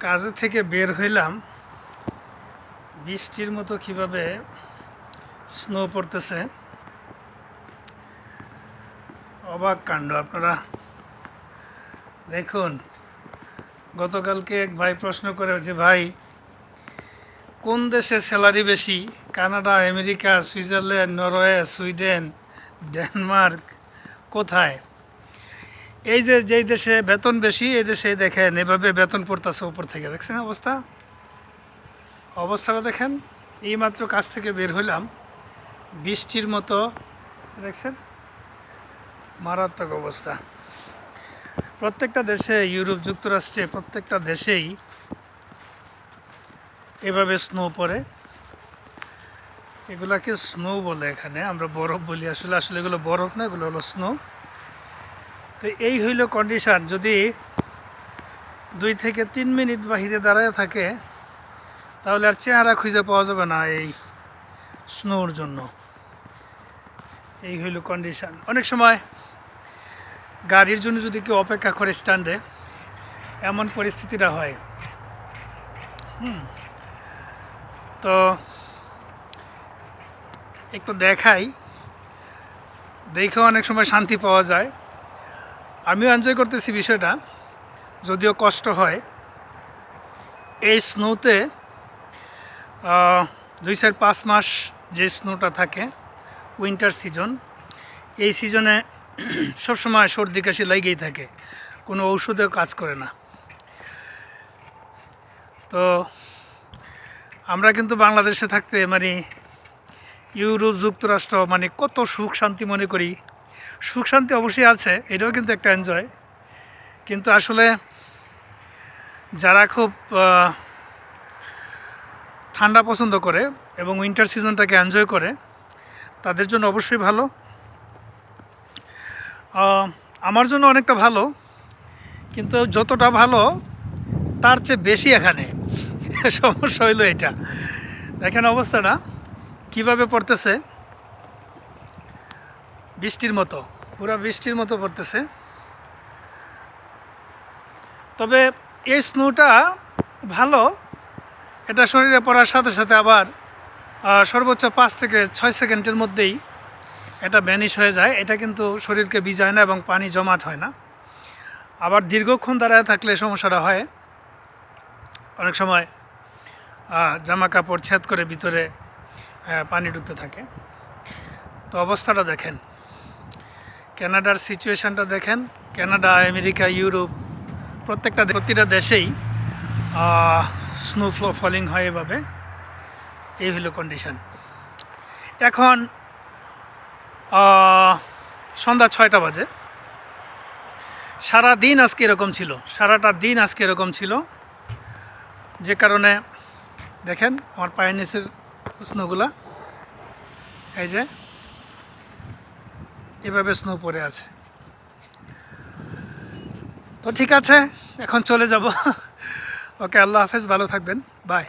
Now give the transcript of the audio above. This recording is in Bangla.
কাজে থেকে বের হইলাম, বৃষ্টির মতো কীভাবে স্নো পড়তেছে। অবাক কাণ্ড আপনারা। দেখুন, গতকালকে এক ভাই প্রশ্ন করে যে, ভাই, কোন দেশে স্যালারি বেশি? Canada, America, Switzerland, Norway, Sweden, Denmark, কোথায়? এই যে, যেই দেশে বেতন বেশি, এই দেশে দেখেন, এভাবে বেতন পড়তেছে উপর থেকে। দেখছেন অবস্থা? অবস্থাটা দেখেন এইমাত্র কাজ থেকে বের হইলাম, বৃষ্টির মতো, দেখছেন? মারাত্মক অবস্থা। প্রত্যেকটা দেশে, ইউরোপ যুক্তরাষ্ট্রে, প্রত্যেকটা দেশেই এভাবে স্নো পড়ে। এগুলাকে স্নো বলে এখানে, আমরা বরফ বলি। আসলে আসলে এগুলো বরফ না, এগুলো হলো স্নো তো এই হইল কন্ডিশান যদি দুই থেকে তিন মিনিট বাহিরে দাঁড়ায় থাকে, তাহলে আর চেহারা খুঁজে পাওয়া যাবে না এই স্নোর জন্য। এই হইল কন্ডিশান অনেক সময় গাড়ির জন্য যদি কেউ অপেক্ষা করে স্ট্যান্ডে এমন পরিস্থিতিটা হয়। হুম। তো একটু দেখাই। দেখেও অনেক সময় শান্তি পাওয়া যায়। আমিও এনজয় করতেছি বিষয়টা, যদিও কষ্ট হয়। এই স্নোতে দুই চার পাঁচ মাস যে স্নোটা থাকে উইন্টার সিজন এই সিজনে সবসময় সর্দি কাশি লেগেই থাকে, কোনো ঔষধেও কাজ করে না। তো, আমরা কিন্তু বাংলাদেশে থাকতে মানে ইউরোপ যুক্তরাষ্ট্র মানে কত সুখ শান্তি মনে করি সুখ শান্তি অবশ্যই আছে, এটাও কিন্তু একটা এনজয় কিন্তু আসলে যারা খুব ঠান্ডা পছন্দ করে এবং উইন্টার সিজনটাকে এনজয় করে, তাদের জন্য অবশ্যই ভালো। আমার জন্য অনেকটা ভালো, কিন্তু যতটা ভালো, তার চেয়ে বেশি এখানে। সমস্যা হইল এটা। দেখেন অবস্থাটা, কীভাবে পড়তেছে। বৃষ্টির মতো, পুরো বৃষ্টির মতো পড়তেছে। তবে এই স্নোটা ভালো, এটা শরীরে পড়ার সাথে সাথে আবার সর্বোচ্চ পাঁচ থেকে ছয় সেকেন্ডের মধ্যেই এটা ভ্যানিশ হয়ে যায়। এটা কিন্তু শরীরকে ভিজায় না এবং পানি জমাট হয় না। আবার দীর্ঘক্ষণ দাঁড়ায় থাকলে সমস্যাটা হয়। অনেক সময় জামা কাপড় ছেদ করে ভিতরে পানি ঢুকতে থাকে। তো অবস্থাটা দেখেন। কানাডার সিচুয়েশানটা দেখেন। কানাডা, আমেরিকা, ইউরোপ, প্রত্যেকটা প্রতিটা দেশেই স্নো ফ্লো ফলিং হয় এভাবে। এই হলো কন্ডিশন এখন সন্ধ্যা ছয়টা বাজে। সারা দিন আজকে এরকম ছিল। সারাটা দিন আজকে এরকম ছিল। যে কারণে, দেখেন, আমার পায়ের নিচের স্নোগুলা এই যে এভাবে স্নো পড়ে আছে। তো ঠিক আছে, এখন চলে যাব। ওকে, আল্লাহ হাফেজ, ভালো থাকবেন। বাই